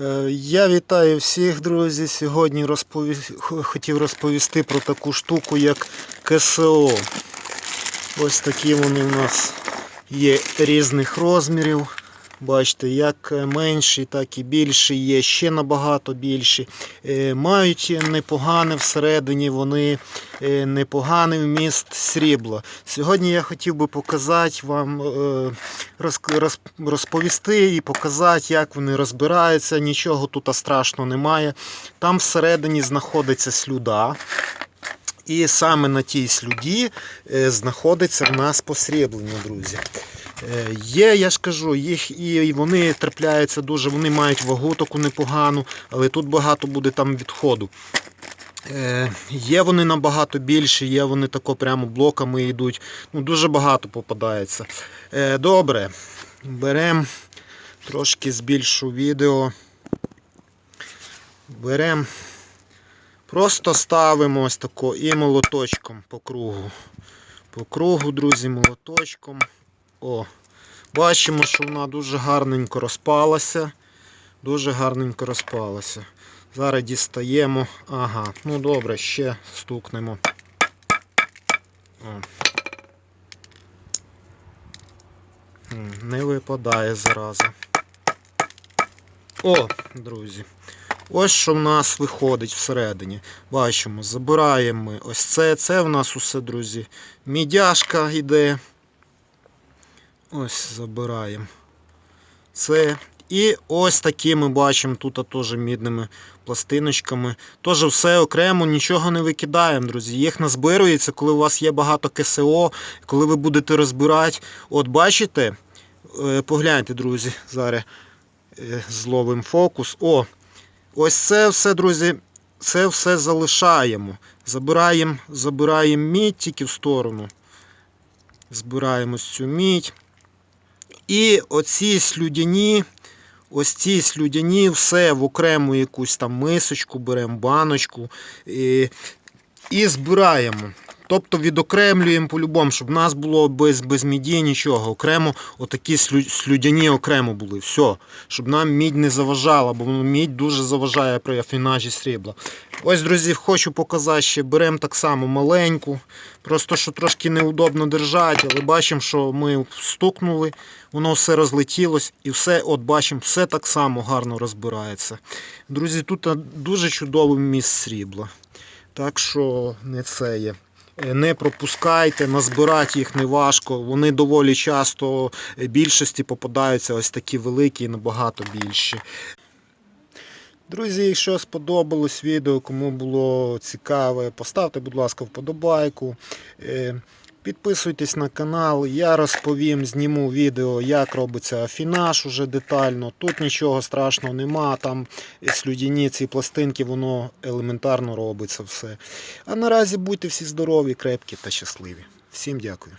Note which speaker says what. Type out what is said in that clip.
Speaker 1: Е, Я вітаю всіх, друзі. Сьогодні розпові... хотів розповісти про таку штуку, як КСО. Ось такі вони у нас є різних розмірів. Бачите, як менші, так і більші, є ще набагато більші. Е, Мають непогане всередині, вони е, непоганий вміст срібла. Сьогодні я хотів би показати вам, е, роз- роз- розповісти і показати, як вони розбираються. Нічого тут страшного немає. Там всередині знаходиться слюда. І саме на тій слюді знаходиться в нас посріблення, друзі. Е, Є, я ж кажу, їх і вони трапляються дуже, вони мають вагу таку непогану, але тут багато буде там відходу. Е, Є вони набагато більші, є вони тако прямо блоками йдуть. Ну, дуже багато попадається. Е, Добре, беремо трошки збільшу відео. Беремо, просто ставимо ось тако і молоточком по кругу. По кругу, друзі, молоточком. О, бачимо, що вона дуже гарненько розпалася. Дуже гарненько розпалася. Зараз дістаємо. Ага, ну добре, ще стукнемо. О. Не випадає зразу. О, друзі. Ось що в нас виходить всередині. Бачимо, забираємо ми ось це. Це в нас усе, друзі. Мідяшка йде. Ось забираємо. Це. І ось такі ми бачимо тут теж мідними пластиночками. Теж все окремо, нічого не викидаємо, друзі. Їх назбирується, коли у вас є багато КСО, коли ви будете розбирати. От бачите, Е, погляньте, друзі, зараз е, зловимо фокус. О, ось це все, друзі, це все залишаємо. Забираємо, забираємо мідь тільки в сторону. Збираємо цю мідь. І оці слюдяні, ось ці слюдяні, все в окрему якусь там мисочку, беремо баночку і, і збираємо. Тобто відокремлюємо по-любому, щоб в нас було без, без міді нічого. Окремо, отакі слю, слюдяні окремо були. Все. Щоб нам мідь не заважала, бо мідь дуже заважає при афінажі срібла. Ось, друзі, хочу показати ще. Беремо так само маленьку. Просто що трошки неудобно держати, але бачимо, що ми стукнули, воно все розлетілось і все, от бачимо, все так само гарно розбирається. Друзі, тут дуже чудовий міст срібла. Так що не це є. Е, Не пропускайте, назбирати їх не важко. Вони доволі часто е, більшості попадаються ось такі великі і набагато більші. Друзі, якщо сподобалось відео, кому було цікаве, поставте, будь ласка, вподобайку. Підписуйтесь на канал, я розповім, зніму відео, як робиться афінаж уже детально. Тут нічого страшного нема, там слюдяні ці пластинки, воно елементарно робиться все. А наразі будьте всі здорові, крепкі та щасливі. Всім дякую.